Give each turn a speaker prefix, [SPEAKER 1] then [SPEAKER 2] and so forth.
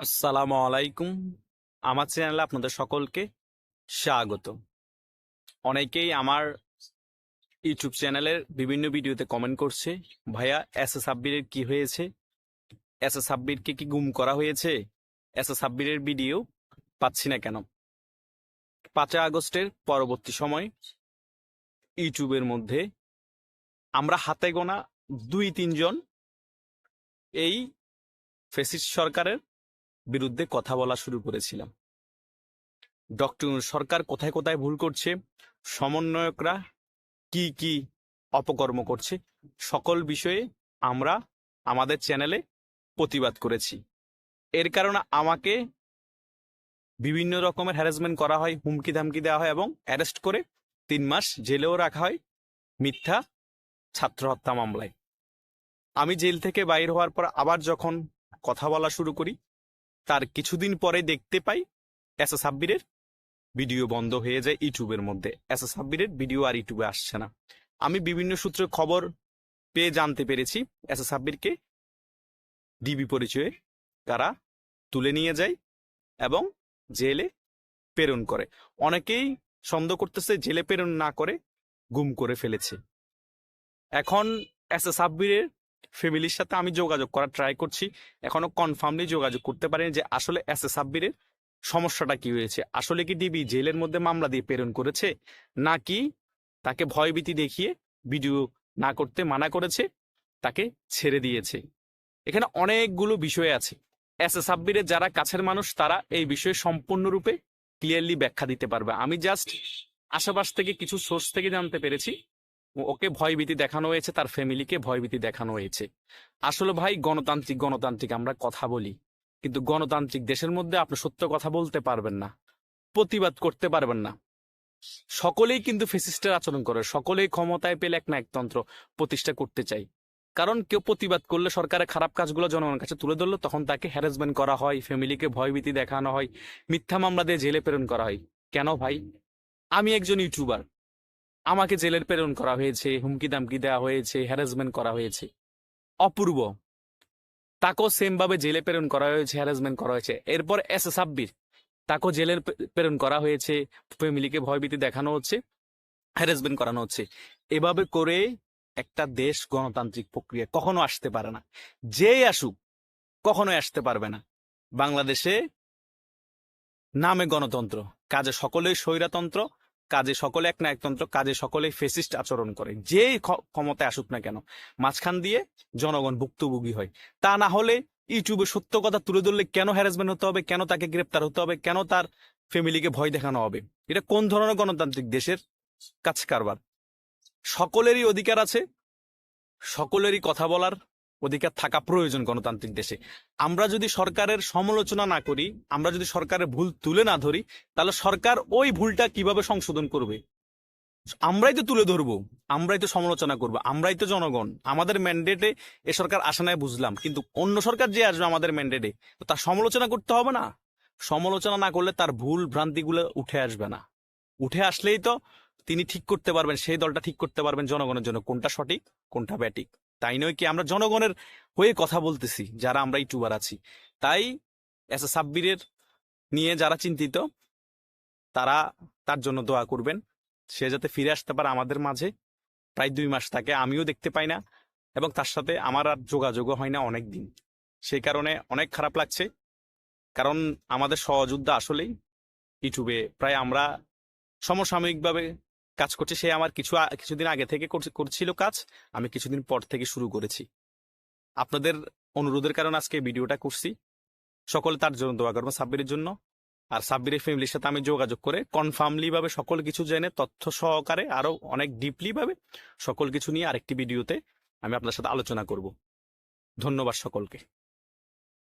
[SPEAKER 1] আসসালামু আলাইকুম। আমার চ্যানেলে আপনাদের সকলকে স্বাগত। অনেকেই আমার ইউটিউব চ্যানেলের বিভিন্ন ভিডিওতে কমেন্ট করছে, ভাইয়া, এস এস সাব্বিরের কি হয়েছে? এস এস সাব্বিরকে কি গুম করা হয়েছে? এস এস সাব্বিরের ভিডিও পাচ্ছি না কেন? পাঁচই আগস্টের পরবর্তী সময় ইউটিউবের মধ্যে আমরা হাতে গোনা দুই তিনজন এই ফেসিস সরকারের বিরুদ্ধে কথা বলা শুরু করেছিলাম। ডক্টর, সরকার কোথায় কোথায় ভুল করছে? সমন্বয়করা কি কি অপকর্ম করছে? সকল বিষয়ে আমরা আমাদের চ্যানেলে প্রতিবাদ করেছি। এর কারণে আমাকে বিভিন্ন রকমের হ্যারাসমেন্ট করা হয় হুমকি ধামকি দেওয়া হয় এবং অ্যারেস্ট করে তিন মাস জেলেও রাখা হয় মিথ্যা ছাত্র হত্যা মামলায়। আমি জেল থেকে বাইর হওয়ার পর আবার যখন কথা বলা শুরু করি তার কিছুদিন পরে দেখতে পাই এস সাব্বিরের ভিডিও বন্ধ হয়ে যায় ইউটিউবের মধ্যে। এস সাব্বিরের ভিডিও আর ইউটিউবে আসছে না। আমি বিভিন্ন সূত্রে খবর পেয়ে জানতে পেরেছি এস সাব্বিরকে ডিবি পরিচয়ে তারা তুলে নিয়ে যায় এবং জেলে প্রেরণ করে। অনেকেই সন্দেহ করতেছে জেলে প্রেরণ না করে গুম করে ফেলেছে। এখন এস এ সাব্বিরের ফ্যামিলির সাথে আমি যোগাযোগ করার ট্রাই করছি। এখনও কনফার্মলি যোগাযোগ করতে পারিনি যে আসলে এস এ সাব্বিরের সমস্যাটা কি হয়েছে। আসলে কি ডিবি জেলের মধ্যে মামলা দিয়ে প্রেরণ করেছে? নাকি তাকে ভয়ভীতি দেখিয়ে ভিডিও না করতে মানা করেছে? তাকে ছেড়ে দিয়েছে। এখানে অনেকগুলো বিষয় আছে। এস এ সাব্বিরের যারা কাছের মানুষ, তারা এই বিষয়ে সম্পূর্ণরূপে ক্লিয়ারলি ব্যাখ্যা দিতে পারবে। আমি জাস্ট আশেপাশ থেকে কিছু সোর্স থেকে জানতে পেরেছি। ওকে ভয়ভীতি দেখানো হয়েছে, তার ফ্যামিলিকে ভয়ভীতি দেখানো হয়েছে। আসলে ভাই, গণতান্ত্রিক গণতান্ত্রিক আমরা কথা বলি। কিন্তু গণতান্ত্রিক দেশের মধ্যে আপনি সত্য কথা বলতে পারবেন না, প্রতিবাদ করতে পারবেন না। সকলেই কিন্তু ফেসিস্টের আচরণ করে, সকলেই ক্ষমতায় পেলে এক না একতন্ত্র প্রতিষ্ঠা করতে চাই। কারণ কেউ প্রতিবাদ করলে সরকারের খারাপ কাজগুলো জনগণের কাছে তুলে ধরলো তখন তাকে হ্যারাসমেন্ট করা হয়, ফ্যামিলিকে ভয়ভীতি দেখানো হয়, মিথ্যা মামলা দিয়ে জেলে প্রেরণ করা হয়। কেন ভাই? আমি একজন ইউটিউবার আমাকে জেলের প্রেরণ করা হয়েছে হুমকি দামকি দেওয়া হয়েছে হ্যারাসমেন্ট করা হয়েছে। অপূর্ব। তাকেও সেমভাবে জেলে প্রেরণ করা হয়েছে হ্যারাসমেন্ট করা হয়েছে। এরপর এস সাব্বির তাকেও জেলের প্রেরণ করা হয়েছে ফ্যামিলিকে ভয়ভীতি দেখানো হচ্ছে হ্যারাসমেন্ট করানো হচ্ছে। এভাবে করে একটা দেশ গণতান্ত্রিক প্রক্রিয়া কখনো আসতে পারে না। যেই আসুক, কখনোই আসতে পারবে না। বাংলাদেশে নামে গণতন্ত্র, কাজে সকলেই স্বৈরাতন্ত্র কাজে সকলে এক না একতন্ত্র কাজে সকলেই ফেসিস্ট আচরণ করে। ক্ষ- ক্ষমতায় আসুক না কেন, মাঝখান দিয়ে জনগণ ভুক্তভোগী হয়। তা না হলে ইউটিউবে সত্য কথা তুলে ধরলে কেন হ্যারাসমেন্ট হতে হবে, কেন তাকে গ্রেপ্তার হতে হবে, কেন তার ফ্যামিলিকে ভয় দেখানো হবে? এটা কোন ধরনের গণতান্ত্রিক দেশের কাজ কারবার? সকলেরই অধিকার আছে, সকলেরই কথা বলার অধিকার থাকা প্রয়োজন গণতান্ত্রিক দেশে। আমরা যদি সরকারের সমালোচনা না করি, আমরা যদি সরকারের ভুল তুলে না ধরি, তাহলে সরকার ওই ভুলটা কীভাবে সংশোধন করবে? আমরাই তো তুলে ধরবো, আমরাই তো সমালোচনা করব, আমরাই তো জনগণ। আমাদের ম্যান্ডেটে এ সরকার আসে নাই বুঝলাম, কিন্তু অন্য সরকার যে আসবে আমাদের ম্যান্ডেটে তো তার সমালোচনা করতে হবে না। সমালোচনা না করলে তার ভুল ভ্রান্তিগুলো উঠে আসবে না। উঠে আসলেই তো তিনি ঠিক করতে পারবেন, সেই দলটা ঠিক করতে পারবেন জনগণের জন্য, কোনটা সঠিক, কোনটা ব্যাটিক। তাই নয় কি আমরা জনগণের হয়ে কথা বলতেছি, যারা আমরা ইউটিউবার আছি। তাই এস এ সাব্বিরের নিয়ে যারা চিন্তিত, তারা তার জন্য দোয়া করবেন। সে যাতে ফিরে আসতে পারে আমাদের মাঝে। প্রায় দুই মাস থাকে আমিও দেখতে পাই না এবং তার সাথে আমার আর যোগাযোগও হয় না অনেক দিন সেই কারণে অনেক খারাপ লাগছে। কারণ আমাদের সহযোদ্ধা আসলেই ইউটিউবে প্রায় আমরা সমসাময়িকভাবে কাজ করছে, সে আমার কিছু, কিছুদিন আগে থেকে করছি- করছিল কাজ, আমি কিছুদিন পর থেকে শুরু করেছি। আপনাদের অনুরোধের কারণে আজকে ভিডিওটা করছি। সকলে তার জন্য দোয়া করব সাব্বিরের জন্য। আর সাব্বিরের ফ্যামিলির সাথে আমি যোগাযোগ করে কনফার্মলি ভাবে সকল কিছু জেনে, তথ্য সহকারে আরও অনেক ডিপলি ভাবে সকল কিছু নিয়ে আরেকটি ভিডিওতে আমি আপনার সাথে আলোচনা করব। ধন্যবাদ সকলকে।